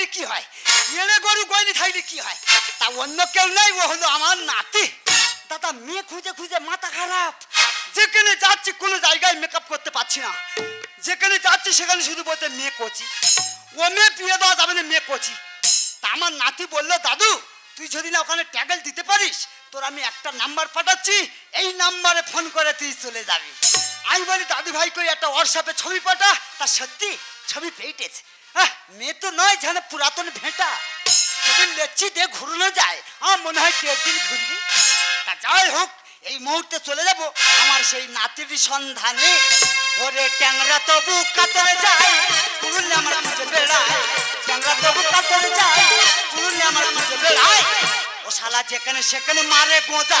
থাকলে কি হয়? এড়ে গরু গয়নি থাকলে কি হয়? তা অন্য কেউ নাই, ও হলো আমার নাতি। দাদা, মেয়ে খুঁজে খুঁজে মাথা খারাপ। যেখানে যাচ্ছি, কোনো জায়গায় মেকআপ করতে পারছি না। যেখানে যাচ্ছি, সেখানে শুধু বলতে মেয়ে কচি। ও মেয়ে বিয়ে দেওয়া যাবে না, মেয়ে কচি। তা আমার নাতি বলল, দাদু, তুই যদি না ওখানে ট্যাগেল দিতে পারিস, তোর আমি একটা নাম্বার পাঠাচ্ছি। এই নাম্বারে ফোন করে তুই চলে যাবি। আমি বলি দাদু ভাই করে একটা হোয়াটসঅ্যাপে ছবি পাঠা। তা সত্যি ছবি পেয়েটেছে হ্যাঁ মেয়ে তো নয় যেন পুরাতন ভেঁটা। যদি লেচ্ছি দিয়ে ঘুরনো যায়, আমার মনে হয় দেড় দিন ঘুরবি। তা যাই হোক, এই মুহূর্তে চলে যাব আমার সেই নাতির সন্ধানে। ওরে ট্যাংরা তবু কাতরে যায় পুরুলে আমার খুঁজে বেড়ায়। ট্যাংরা তবু কাতরে যায় পুরুলে আমার খুঁজে বেড়ায়। ও শালা যেখানে সেখানে মারে গোঁজা।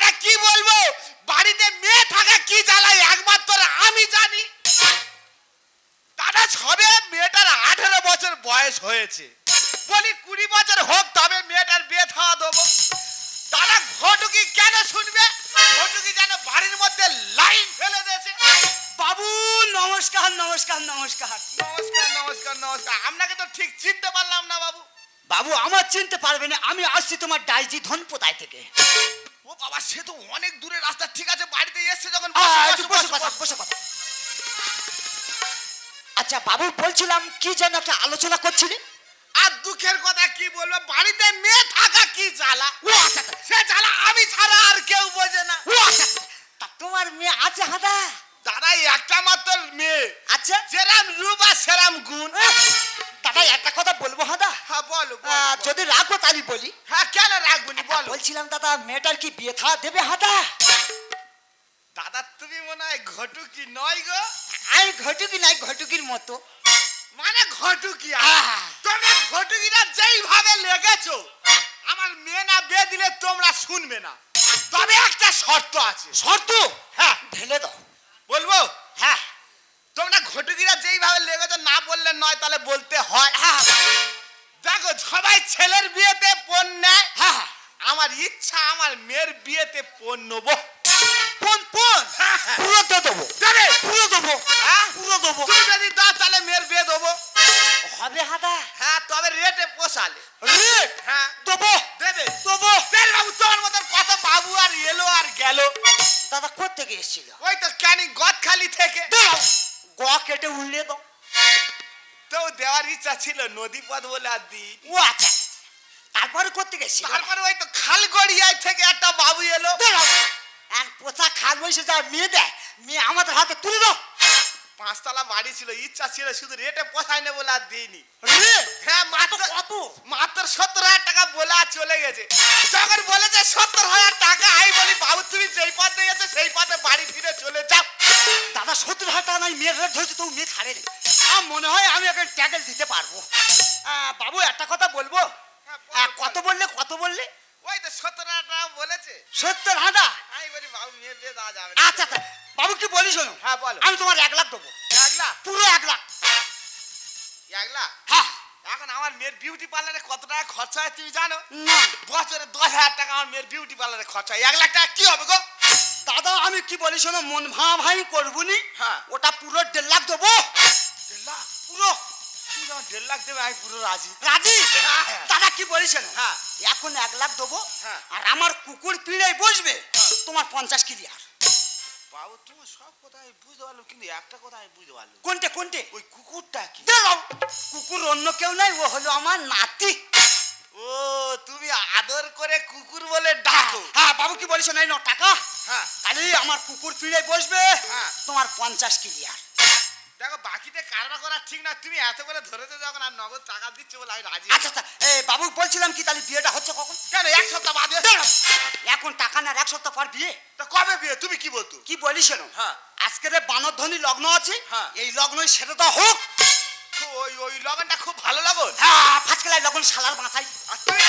দাদা কি বলব? বাড়িতে মেয়ে থাকা কি জ্বালায়? একমাত্র আমি জানি। দাদা সবে মেয়েটার আঠেরো বছর বয়স হয়েছে। বলি কুড়ি বছর হোক তবে মেয়েটার বিয়ে থাওয়া দেবো। দাদা ঘটুকি কেন শুনবে? ঘটুকি যেন বাড়ির মধ্যে লাইন ফেলে দিয়েছে। বাবু নমস্কার নমস্কার নমস্কার। নমস্কার নমস্কার নমস্কার। আপনাকে তো ঠিক চিনতে পারলাম না বাবু। বাবু আমার চিনতে পারবে না। আমি আসছি তোমার ডাইজি ধনপোতায় থেকে। ও বাবা সে তো অনেক দূরে রাস্তা। ঠিক আছে বাড়িতে এসছে যখন বসো, কথা বসে কথা আচ্ছা বাবু বলছিলাম কি যেন একটা আলোচনা করছিলি? আর দুঃখের কথা কি বলব বাড়িতে মেয়ে থাকা কি জ্বালা? ও আচ্ছা আচ্ছা, সে জ্বালা আমি ছাড়া আর কেউ বোঝে না। ও আচ্ছা। তা তোমার মেয়ে আছে হাদা? দাদা একটা মাত্র মেয়ে। আচ্ছা। যেরাম রূপ আর সেরাম গুণ। দাদা একটা কথা বলব হাদা হ্যাঁ বলো বলো, আহ, বলো। যদি রাখো তাহলে বলি হ্যাঁ কেন রাখবনি তা বলো বলছিলাম দাদা মেয়েটার কি বিয়ে থা দেবে হাদা? দাদা তুমি মনে হয় ঘটুকি নয় গো। আমি ঘটুকি নাই ঘটুকির মতো। মানে ঘটুকি। তুমি ঘটুকিটা যেইভাবে লেগেছো আমার মেয়ে না বিয়ে দিলে তোমরা শুনবে না। তবে একটা শর্ত আছে। শর্ত? হ্যাঁ। ঢেলে দাও। বলব? হ্যাঁ। তোমরা ঘটুকিরা যেইভাবে লেগেছো না বললে নয় তাহলে বলতে হয়। হ্যাঁ দেখো সবাই ছেলের বিয়েতে পণ নেয় হ্যাঁ। আমার ইচ্ছা আমার মেয়ের বিয়েতে পণ নেব। হ্যাঁ, হ্যাঁ। পুরো তো দেবো। দেবে? পুরো দেবো। হ্যাঁ? পুরো দেবো। তুমি যদি দাও তাহলে মেয়ের বিয়ে দেবো। হবে হাদা। হ্যাঁ তবে রেটে পোষালে। রেট হ্যাঁ। দেবো। দেবে? দেবো। বেল বাবু তোমার মতন কত বাবু আর এলো আর গেল। দাদা কোথা থেকে এসেছিল? ওই তো ক্যানি গদখালি থেকে। গ কেটে উড়লে দাও। তো দেওয়ার ইচ্ছা ছিল নদী পথ বলে আর দি ও আচ্ছা। তারপরে থেকে এসেছিল? তারপরে ওই তো খালগড়িয়ায় থেকে একটা বাবু এলো। এক পোচা খাল বসে যা মেয়ে দেয় মেয়ে আমাদের হাতে তুলে দাও। পাঁচতলা বাড়ি ছিল ইচ্ছা ছিল শুধু রেটে পোষায় না বলে আর দিইনি। হ্যাঁ মাত্র কত মাত্র সত্তর হাজার টাকা বলে আর চলে গেছে। যখন বলেছে সত্তর হাজার টাকা আমি বলি বাবু তুমি যেই পথে গেছো সেই পথে বাড়ি ফিরে চলে যাও। দাদা সত্তর হাজার টাকা নাই মেয়ের রেট ধরেছে তো মেয়ে ছাড়ে আমার মনে হয় আমি এখন ট্যাগেল দিতে পারব। বাবু একটা কথা বলব? কত বললে কত বললে? ওই তো সত্তর হাজার টাকা বলেছে। সত্তর হাঁটা আমি বলি বাবু মেয়ে বিয়ে দেওয়া যাবে আচ্ছা আচ্ছা বাবু কি বলি শোনো। হ্যাঁ, বলো। আমি তোমার এক লাখ দেবো। এক লাখ? পুরো এক লাখ। এক লাখ? হ্যাঁ। এখন আমার মেয়ের বিউটি পার্লারে কত টাকা খরচা হয় তুমি জানো? না। বছরে দশ হাজার টাকা আমার মেয়ের বিউটি পার্লারে খরচা হয়। এক লাখ টাকা কি হবে গো? দাদা আমি কি বলি শোনো মন ভাঁ ভাই করবুনি হ্যাঁ। ওটা পুরো দেড় লাখ দেবো। দেড় লাখ? পুরো। যখন দেড় লাখ দেবে আমি পুরো রাজি। রাজি? হ্যাঁ। দাদা কি বলিস শোনো হ্যাঁ। এখন এক লাখ দেবো হ্যাঁ। আর আমার কুকুর পিড়ে বসবে তোমার পঞ্চাশ ক্লিয়ার বাবু তুমি সব কথা আমি বুঝতে পারলাম কিন্তু একটা কথা আমি বুঝতে পারলাম। কোনটে কোনটে? ওই কুকুরটা কি? দাও কুকুর অন্য কেউ নাই ও হলো আমার নাতি। ও তুমি আদর করে কুকুর বলে ডাকো। হ্যাঁ বাবু কি বলিস নাই ন টাকা। হ্যাঁ। খালি আমার কুকুর পিড়ে বসবে হ্যাঁ। তোমার পঞ্চাশ ক্লিয়ার দেখো বাকিতে কারবার করা ঠিক না। তুমি এত করে ধরেছো যখন আর নগদ টাকা দিচ্ছে বলে আমি রাজি আচ্ছা আচ্ছা। এ বাবু বলছিলাম কি তাহলে বিয়েটা হচ্ছে কখন? কেন এক সপ্তাহ বাদ? এখন টাকা না এক সপ্তাহ পর বিয়ে। তো কবে বিয়ে? তুমি কি বলতো? কি বলিস হ্যাঁ। বানর ধনী লগ্ন আছে হ্যাঁ। এই লগ্নই সেটা তো হোক। ওই ওই লগনটা খুব ভালো লগন। হ্যাঁ ফাঁচকেলাই লগ্ন শালার বাঁচাই তুমি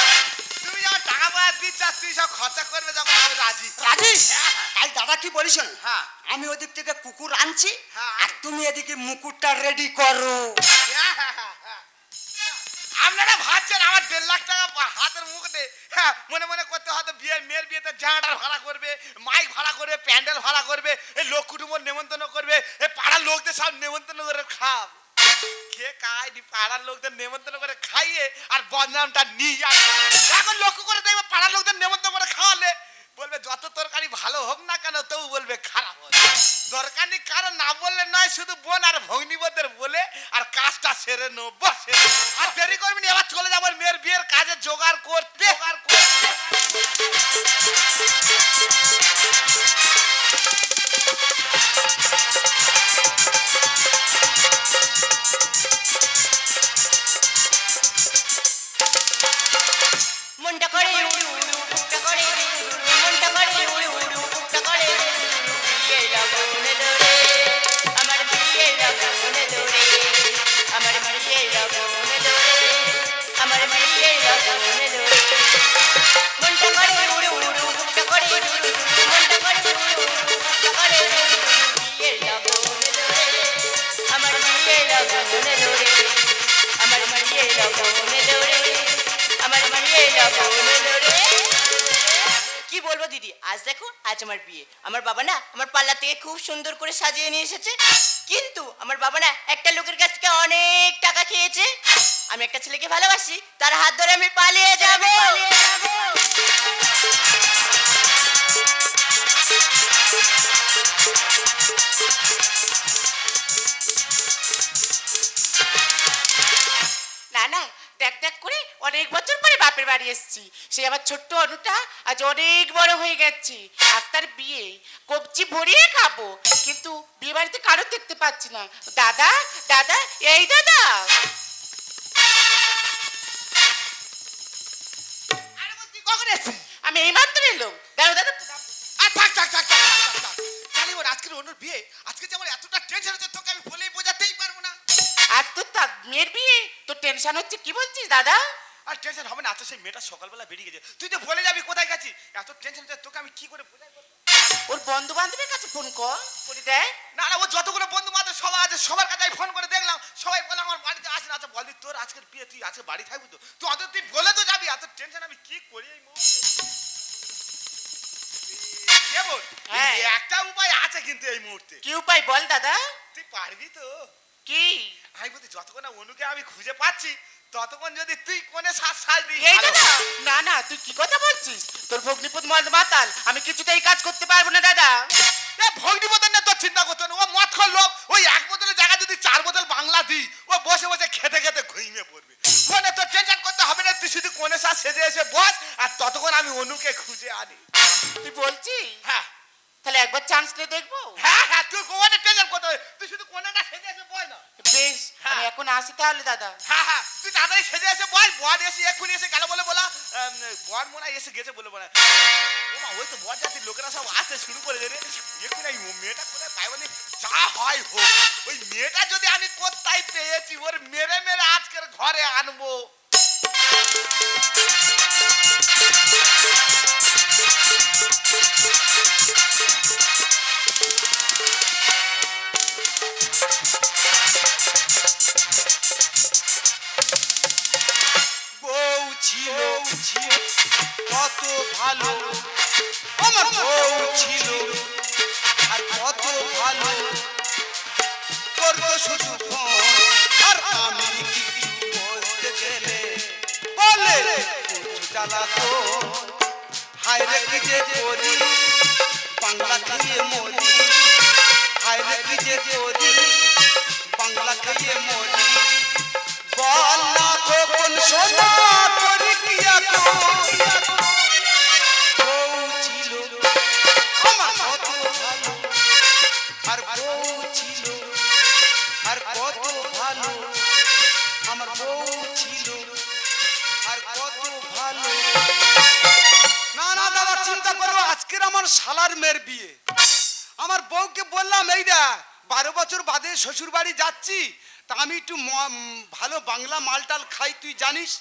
তুমি যখন টাকা পয়সা দিচ্ছ তুমি সব খরচা করবে যখন আমি রাজি। রাজি? হ্যাঁ, হ্যাঁ। তাই দাদা কি বলিস হ্যাঁ। আমি ওদিক থেকে কুকুর আনছি হ্যাঁ। আর তুমি এদিকে মুকুটটা রেডি করো। আপনারা ভাবছেন আমার দেড় লাখ টাকা হাতের মুখে মনে মনে করতে হয়তো বিয়ে মেয়ের বিয়েতে জাহাটার ভাড়া করবে মাইক ভাড়া করবে প্যান্ডেল ভাড়া করবে এই লোক কুটুম্ব নেমন্তন্ন করবে এই পাড়ার লোকদের সব নেমন্তন্ন করে খাব। পাড়ার লোকদের নেমন্তন্ন করে খাইয়ে আর বদনামটা নিয়ে এখন লক্ষ্য করে দেখবে পাড়ার লোকদের নেমন্তন্ন করে খাওয়ালে। বলবে, যত তরকারি ভালো হোক না কেন, তবু বলবে খারাপ দরকার নেই, কারণ না বললে নয়, শুধু বোন আর ভগ্নিবদের বলে আর কাজটা সেরে নেব। আর দেরি করবি না, এবার চলে যাব মেয়ের বিয়ের কাজে জোগাড় করতে জোগাড় করতে। দিদি, আজ দেখো, আজ আমার বিয়ে। আমার বাবা না আমার পাল্লা থেকে খুব সুন্দর করে সাজিয়ে নিয়ে এসেছে। কিন্তু আমার বাবা না একটা লোকের কাছ থেকে অনেক টাকা খেয়েছে। আমি একটা ছেলেকে ভালোবাসি, তার হাত ধরে আমি পালিয়ে যাব। না না দেখ দেখ করে অনেক বছর পরে বাপের বাড়ি এসেছি। সে আমার ছোট্ট অনুটা আজ অনেক বড় হয়ে গেছে। আজ তার বিয়ে। কবজি ভরিয়ে খাব। কিন্তু বিয়ে বাড়িতে কারও দেখতে পাচ্ছি না। দাদা দাদা এই দাদা? আমি এই মাত্র এলাম। দাদা দাদা। আর থাক থাক থাক থাক থাক, থাক, আজকের অনুর বিয়ে আজকে যেমন এতটা টেনশন হচ্ছে তোকে আমি বলেই তো তার মেয়ের বিয়ে তো টেনশন হচ্ছে কি বলছিস দাদা? আর টেনশন হবে না আচ্ছা সেই মেয়েটা সকালবেলা বেরিয়ে গেছে। তুই তো বলে যাবি কোথায় গেছিস এত টেনশন তোকে আমি কি করে বোঝাই ওর বন্ধু বান্ধবের কাছে ফোন কর করে দেয়। না না ও যতগুলো বন্ধু বান্ধব সবাই আছে সবার কাছে ফোন করে দেখলাম। সবাই বলে আমার বাড়িতে আসে না। আচ্ছা বলবি তোর আজকের বিয়ে তুই আজকে বাড়ি থাকবি তো? তুই অত তুই বলে তো যাবি এত টেনশন আমি কি করি এই হ্যাঁ। এই একটা উপায় আছে কিন্তু এই মুহূর্তে। কি উপায় বল দাদা? তুই পারবি তো? কি? আমি বলছি যতক্ষণ না অনুকে আমি খুঁজে পাচ্ছি ততক্ষণ যদি তুই কোনে সাজ সাজ দিই এই। দাদা না না তুই কি কথা বলছিস? তোর ভগ্নিপদ মদ মাতাল আমি কিছুতেই কাজ করতে পারব না দাদা। এ ভগ্নিপতন না তোর চিন্তা করতে না। ও মদ খাওয়ার লোক ওই এক বোতলের জায়গায় যদি চার বোতল বাংলা দিই ও বসে বসে খেতে খেতে ঘুমিয়ে পড়বে। মনে তোর টেনশন করতে হবে না তুই শুধু কোনে সাজ সেজে এসে বস আর ততক্ষণ আমি অনুকে খুঁজে আনি। তুই বলছিস? হ্যাঁ। তাহলে একবার চান্স নিয়ে দেখব? হ্যাঁ হ্যাঁ তুই কোনে টেনশন করতে হবে তুই শুধু কোনেটা সেজে এসে বস না। বেশ হ্যাঁ। আমি এখন আসি তাহলে দাদা। হ্যাঁ হ্যাঁ তুই তাড়াতাড়ি সেজে এসে বল বর এসে এক্ষুনি এসে গেল বলে বলা বর মনে হয় এসে গেছে বলে বলা। ওমা ওই তো বর জাতির লোকেরা সব আসতে শুরু করে দেবে। এক্ষুনি এই মেয়েটা কোথায় পাই বলে যা হয় হোক। ওই মেয়েটা যদি আমি কোথায় পেয়েছি ওর মেরে মেরে আজকের ঘরে আনব। ছিল। কত ভালো। আমার বউ ছিল। আর কত জ্বালাতো হায় রে কি যে করি বাংলা খেয়ে মরি হায় রে কি যে করি বাংলা খেয়ে মরি বল না খোকন সোনা করি কি ছিল, আর কত ভালো আমার বউ ছিল না না, দাদা, চিন্তা করো, আজকের আমার শালার মেয়ের বিয়ে। আমার বউকে বললাম, এই দা বারো বছর বাদে শ্বশুর যাচ্ছি, তা আমি একটু ভালো বাংলা মালটাল খাই, তুই জানিস?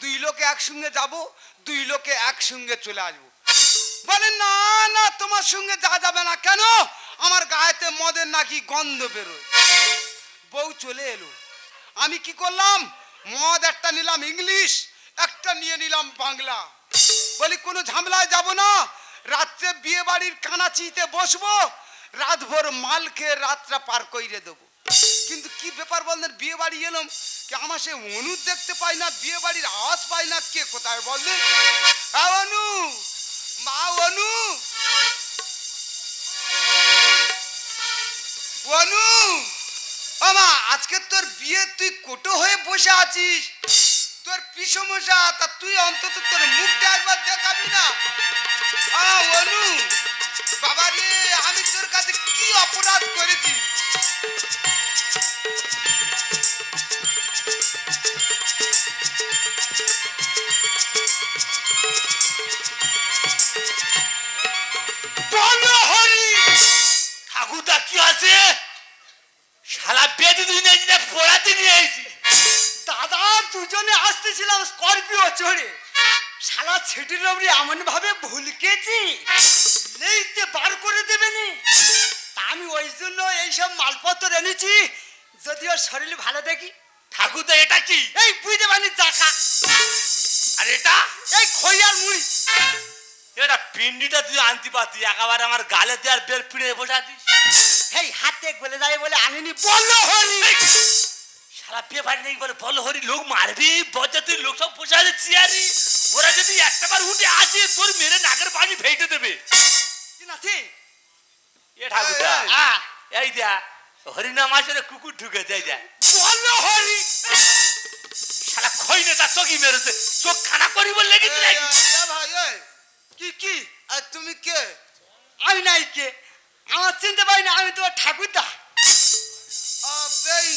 দুই লোকে একসঙ্গে যাব, দুই লোকে একসঙ্গে চলে আসব। বলে, না না, তোমার সঙ্গে যা যাবে না। কেন? আমার গায়েতে মদের নাকি গন্ধ বেরোয়। বউ চলে এলো। আমি কি করলাম? মদ একটা নিলাম, ইংলিশ। একটা নিয়ে নিলাম বাংলা। বলি, কোনো ঝামেলায় যাব না? রাত্রে বিয়ে বাড়ির কানাচিতে বসবো, রাতভর মাল খেয়ে রাতটা পার কইরে দেবো। কিন্তু কি ব্যাপার বললেন বিয়ে বাড়ি এলাম। কি আমার সে অনু দেখতে পাই না বিয়ে বাড়ির আওয়াজ পাই না, কে কোথায় বললেন? অনু! মা, অনু! অনু! আমা আজকে তোর বিয়ে তুই কোটো হয়ে বসে আছিস? তোর পিসমশা তা তুই অন্তত তোর মুখটা একবার দেখাবি না? অনু, বাবা রে, আমি তোর কাছে কি অপরাধ করেছি? ছেটির রবড়ি এমন ভাবে ভুলকেছি লেইতে বার করে দেবে নি তা আমি ওই জন্য এইসব মালপত্র এনেছি যদিও শরীর ভালো দেখি। ঠাকুরদা এটা কি? এই বুঝতে পারি জাকা। আর এটা? এই খইয়ার মুড়ি। এটা পিন্ডিটা তুই আনতে পারতি একেবারে আমার গালে দিয়ে আর বের পিড়ে বসাতিস এই হাতে গলে যায় বলে আনিনি বলল হরি শালা বিয়ে বাড়ি নেই বলে বল হরি লোক মারবি বজ্জাতির লোক সব বসে আছে চেয়ারি। ওরা যদি একটা বার উঠে আসে তোর মেরে নাকের পানি ভেটে দেবে। কি এ ঠাকুরদা এই, যা হরিনাম আসলে কুকুর ঢুকে যায় যা বলল হরি। শালা খই না তার চোখই মেরেছে। চোখ খানা করি বললে কি তুই? কি কি? আর তুমি কে? আমি নাই কে? আমার চিনতে পারি না আমি তোমার ঠাকুরদা।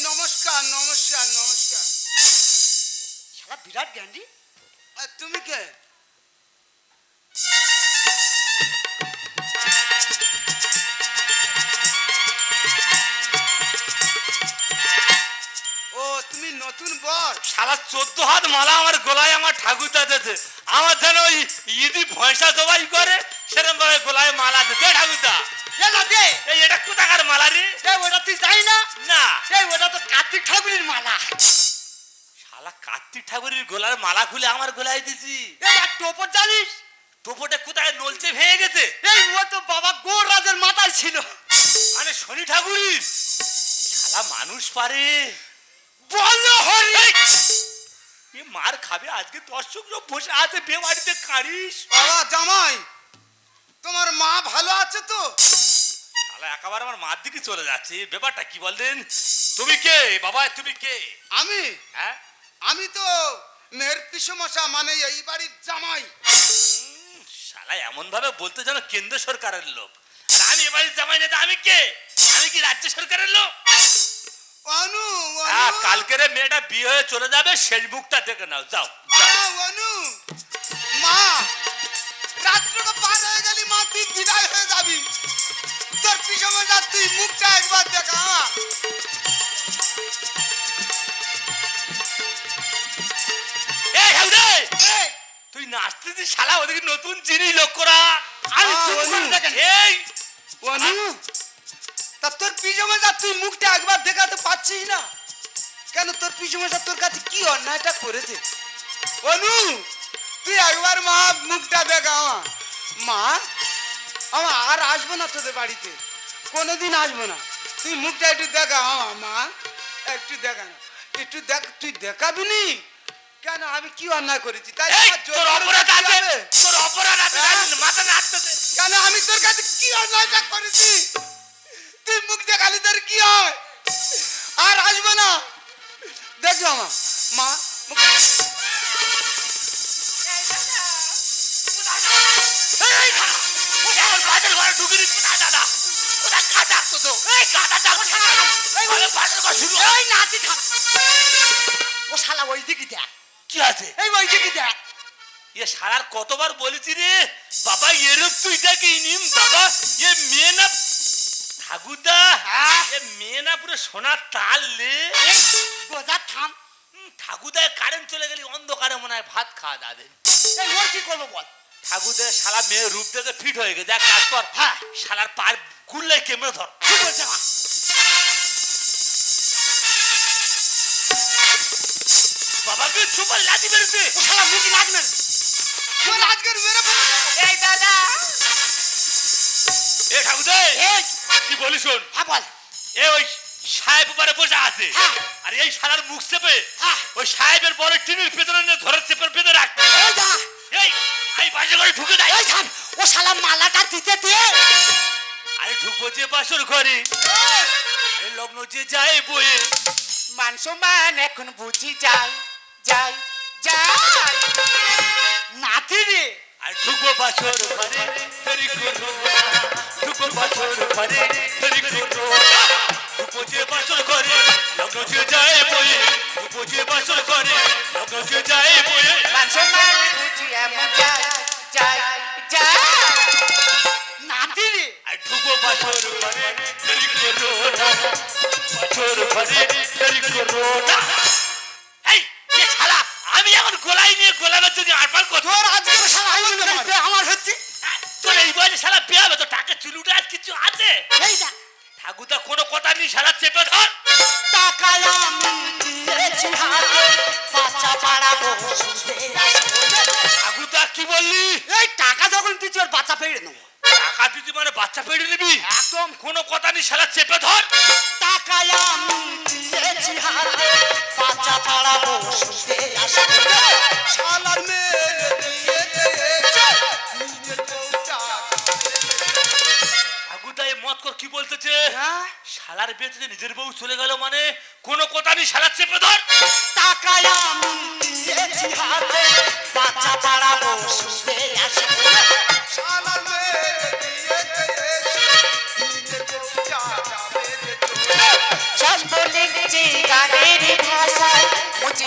নমস্কার নমস্কার নমস্কার। শালা বিরাট আর তুমি কে? ও তুমি নতুন বর। শালা চোদ্দ হাত মালা আমার গলায় আমার ঠাকুরদা দিয়েছে আমার যেন ওই ইদি ভয়সা জবাই করে সেরকম ভাবে গলায় মালা দিতে ঠাকুরদা। এই এটা কোথাকার মালা রে? ওটা তুই জানি না। না ওটা তো কার্তিক ঠাকুরের মালা। কার্তিক ঠাকুরের গলার মালা খুলে আমার গলায় দিছি এই টোপর জানিস? তোপটে কোথায়? নলচে ভেঙে গেছে। এই ও তো বাবা গোর রাজের মাথায় ছিল। মানে শনি ঠাকুরের শালা মানুষ পারে। বলো হরি। এ মার খাবে আজকে দর্শক সব বসে আছে বে বাড়িতে কাড়িস। বাবা জামাই তোমার মা ভালো আছে তো? শালা একেবারে আমার মার দিকে চলে যাচ্ছে। ব্যাপারটা কি বললেন তুমি কে? বাবা তুমি কে? আমি? হ্যাঁ? আমি তো মেয়ের পিসমশা মানে এই বাড়ির জামাই। শালা এমন ভাবে বলতে যেন কেন্দ্র সরকারের লোক। আমি এবারে জামাই না আমি কে? আমি কি রাজ্য সরকারের লোক? অনু হ্যাঁ কালকের মেয়েটা বিয়ে হয়ে চলে যাবে সেই মুখটা দেখে নাও যাও অনু। মা রাত্রটা পার হয়ে গেলি মা তুই বিদায় হয়ে যাবি। তোর যা তুই মুখটা একবার দেখা তুই নাচতেছিস শালা ওদিকে নতুন জিনিস লক্ষ্য করা। আমি চুপ করে দেখেন। এই। অনু তা তোর পিছনে যা তুই মুখটা একবার দেখাতে পাচ্ছিস না? কেন তোর পিছনে যা তোর কাছে কি অন্যায়টা করেছে? অনু তুই একবার মা মুখটা দেখা মা আমার আর আসব না তোদের বাড়িতে। কোনোদিন আসব না। তুই মুখটা একটু দেখা আমার মা। একটু দেখা না। একটু দেখ তুই দেখাবি নি? কেন? আমি কি অন্যায় করেছি? তাই তোর অপরাধ আছে? তোর অপরাধ আছে মাথা নাচতেছে কেন? আমি তোর কাছে কি অন্যায়টা করেছি? তুই মুখ দেখালি তোর কি হয়? আর আসব না। দেখো আমার মা থাম ও শালা ওই দিকে দেখ। কি আছে? এই ওই দিকে দেখ এ সারার কতবার বলেছি রে? বাবা এরূপ তুই দেখি নিম বাবা এ মেয়ে না ঠাকুরদা হ্যাঁ? এ মেয়ে না পুরো সোনার তাল লে গোজা থাম। ঠাকুরদায় কারেন্ট চলে গেলি অন্ধকারে মনে হয় ভাত খাওয়া দাদে এই ওর কি করব বল? ঠাকুরদার শালা মেয়ে রূপ দেখে ফিট হয়ে গেছে। এক কাজ কর। হ্যাঁ। শালার পার গুললে কেমনে ধর। বলছে বাবাকে সুপার লাঠি বেরোতে ও শালা মুখে লাগবে না তোর আজকের মেরে ফেলে এই দাদা। এ ঠাকুরদা এই কি বলি শোন? হ্যাঁ বল। এ ওই সাহেব পারে বসে আছে। হ্যাঁ। আর এই শালার মুখ চেপে হ্যাঁ। ওই সাহেবের বড় টিনের পেছনে ধরে চেপে বেঁধে রাখতে এই যা এই এই করে ঢুকে দেয় এই থাম ও শালা মালাটা দিতে দে। আরে ঢুকবো যে বাসর ঘরে। আরে লগ্ন যে যায় বয়ে মান এখন বুঝি যাই যাই যাই। নাতি রে। আর ঢুকবো বাসর ঘরে তরি করো। ঢুকবো বাসর ঘরে তরি করো যে বাসর ঘরে লগ্ন যে যায় বয়ে। ঢুকবো যে বাসর ঘরে লগ্ন যে যায় বয়ে। মান সম্মান বুঝি এমন যাই যাই যাই নাতি রে। আর ঢুকবো বাসর ঘরে তরি করো না বাসর ঘরে তরি করো না নিয়ে গোলামের যদি আরপার করতো তোর শালা আমার। হচ্ছে তোর এই বয়সে শালা বিয়ে হবে তো টাকা চুলুটা আজ কিছু আছে? এই যা। ঠাকুরদা কোনো কথা নেই শালা চেপে ধর। টাকায় আমি দিয়েছি হাতে বাচ্চা পাড়াবো ঠাকুরদা কি বললি? এই টাকা যখন তুই তোর বাচ্চা পেড়ে নেব টাকা দিদি মানে বাচ্চা পেড়ে নিবি? একদম। কোনো কথা নেই শালা চেপে ধর। টাকায় আমি দিয়েছি হাতে বাচ্চা পাড়াবো শুনতে আসব শালার দিয়ে কর কি বলতেছে? হ্যাঁ? শালার বিয়ে নিজের বউ চলে গেল মানে কোনো কথা নেই শালা চেপে ধর। টাকায় আমি দিয়েছি হাতে বাচ্চা শালার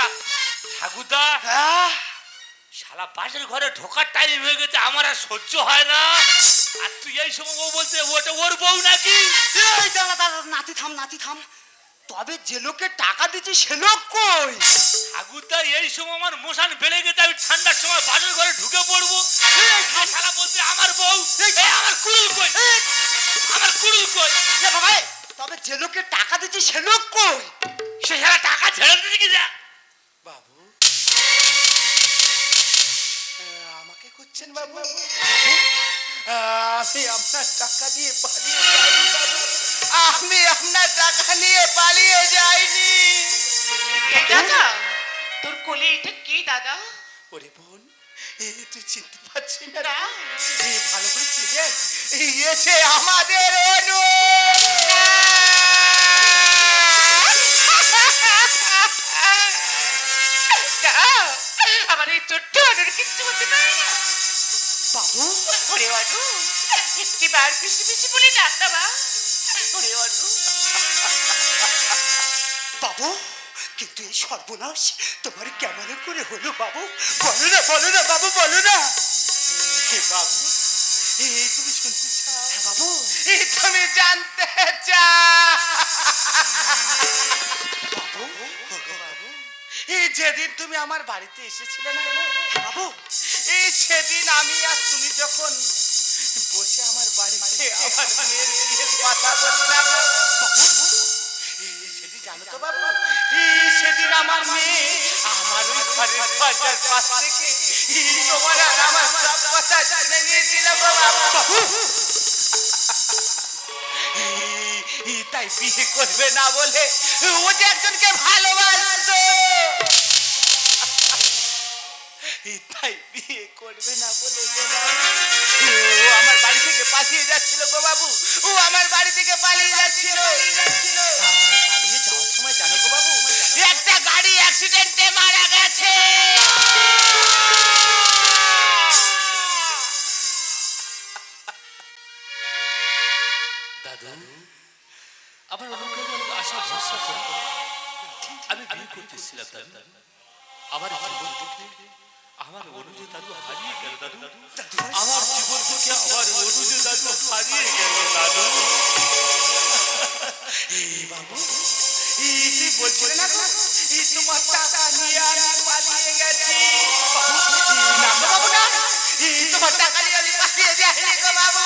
বাবা দাঁড়া। ঠাকুরদা হ্যাঁ? শালা বাসের ঘরে ঢোকার টাইম হয়ে গেছে আমার আর সহ্য হয় না। আর তুই এই সময় ও বলতে ওটা ওর বউ নাকি? এই নাতি থাম নাতি থাম। তবে যে লোককে টাকা দিচ্ছি সে লোক কই? ঠাকুরদা এই সময় আমার মোশান বেড়ে গেছে আমি ঠান্ডার সময় বাসের ঘরে ঢুকে পড়ব। শালা বলতে আমার বউ আমার কুড়ুল কই? আমার কুড়ুল কই? বাবা তবে যে লোকে টাকা দিচ্ছে সে লোক কই? সে সারা টাকা ছেড়ে দিতে কি যা? করছেন বাবু? আমি আপনার টাকা দিয়ে পালিয়ে আমি আপনার টাকা নিয়ে পালিয়ে যাইনি। দাদা তোর কোলে এটা কি দাদা? ওরে বোন তুই চিনতে পারছি না। ভালো করে চিনে। এসে আমাদের অনু। আমার এই ছোট্ট অনুর কিচ্ছু হতে পারে না। বাবু ওরে অনু একটি বার পিসি পিসি বলে ডাক না মা। ওরে অনু বাবু কিন্তু এই সর্বনাশ তোমার কেমন করে হলো বাবু? বলো না বলো না বাবু বলো না। হে বাবু এই তুমি শুনতে চাও? হ্যাঁ বাবু। এই তুমি জানতে চাও। বাবু এই যেদিন তুমি আমার বাড়িতে এসেছিলে না? হ্যাঁ বাবু। এই সেদিন আমি আর তুমি যখন বসে আমার বাড়িতে আমার মেয়ের বিয়ের কথা বললাম সেদিন জানো তো বাবু সেদিন আমার মেয়ে আমার ওই ঘরের দরজার পাশ থেকে তোমার আর আমার সব কথা শুনে বাবু। তাই বিয়ে করবে না বলে ও যে একজনকে ভালোবাসতো তাই বিয়ে করবে না বলে। ও আমার বাড়ি থেকে পালিয়ে যাচ্ছিল গো বাবু। ও আমার বাড়ি থেকে পালিয়ে যাচ্ছিল। একটা গাড়ি অ্যাক্সিডেন্টে মারা গেছে। আমি করতেছিলাম আমার জীবন থেকে আমার অনুজ দাদু হারিয়ে গেল দাদু আমার জীবন থেকে আমার অনুজ দাদু হারিয়ে গেল দাদু এই তুই বলছিলে না গো তোমার টাকা নিয়ে আমি পালিয়ে গেছি না গো বাবু না তোমার টাকা নিয়ে আমি পালিয়ে যাইনি গো বাবু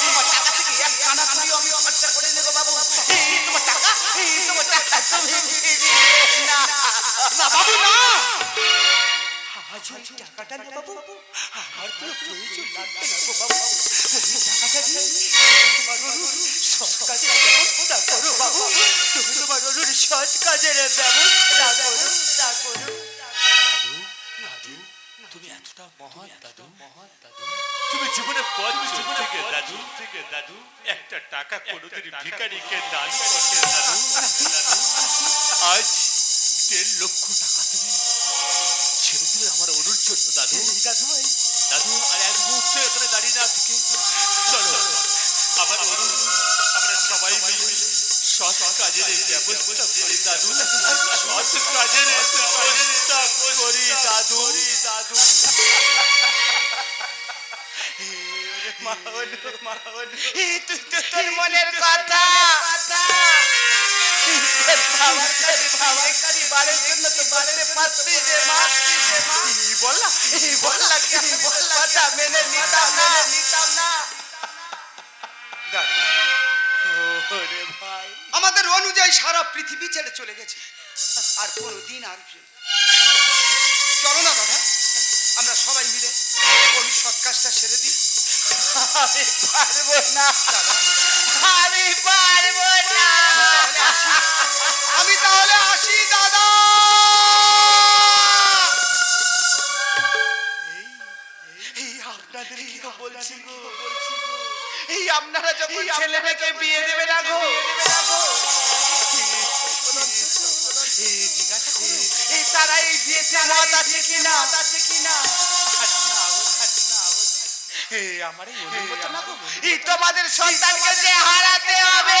তোমার টাকা থেকে এক কানা করিও আমি খরচা করে নেব বাবু তোমার টাকা তোমার টাকা তুমি না না বাবু না আজ ওই টাকাটা নে বাবু আমার কোনো প্রয়োজন লাগবে না গো বাবু ওই টাকাটা দিয়ে তোমার অনুর সৎ কাজের ব্যবস্থা করো বাবু তুমি তোমার অনুর সৎ কাজের ব্যবস্থা করো তা করো তুমি এতটা মহান দাদু মহান দাদু তুমি জীবনে পথ থেকে দাদু থেকে দাদু একটা টাকা কোনোদিন ভিখারিকে দান করতে দাদু দাদু আজ দেড় লক্ষ টাকা তুমি আমার অনুর জন্য দাদু। দাদু ভাই দাদু আর এক মুহূর্তে এখানে দাঁড়িয়ে না থেকে। চলো আবার অনুর আমরা সবাই মিলে সৎ কাজের ব্যবস্থা করি দাদু। সৎ কাজের ব্যবস্থা করি দাদু। দাদু। তুই তো তোর মনের কথা। কথা। আমাদের অনুযায়ী সারা পৃথিবী ছেড়ে চলে গেছে। আর কোনোদিন আসবে না। চলো না দাদা আমরা সবাই মিলে অনু সৎ কাজটা সেরে দিই। আমি পারব না। আমি পারব না। আমি তাহলে আসি দাদা। এই আপনাদের কি বলছি এই আপনারা যখন ছেলে মেয়েকে বিয়ে দেবে না গো। এই তারা এই বিয়েতে মত আছে কিনা? আছে কিনা? না এই তোমাদের সন্তানকে যে হারাতে হবে।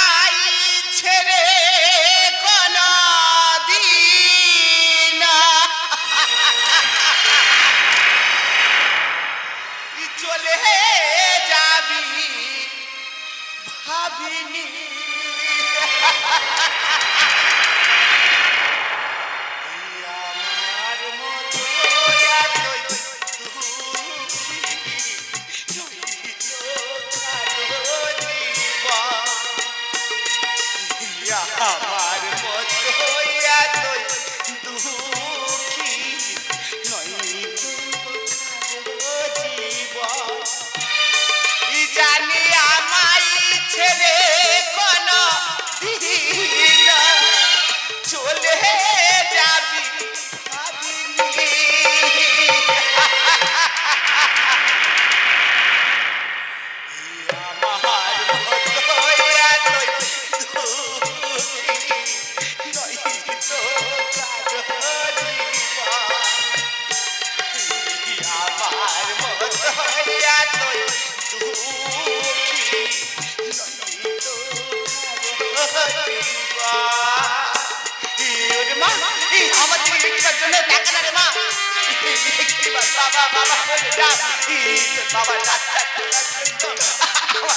ছেড়ে বাবা যা ঈদ বাবা যা বাবা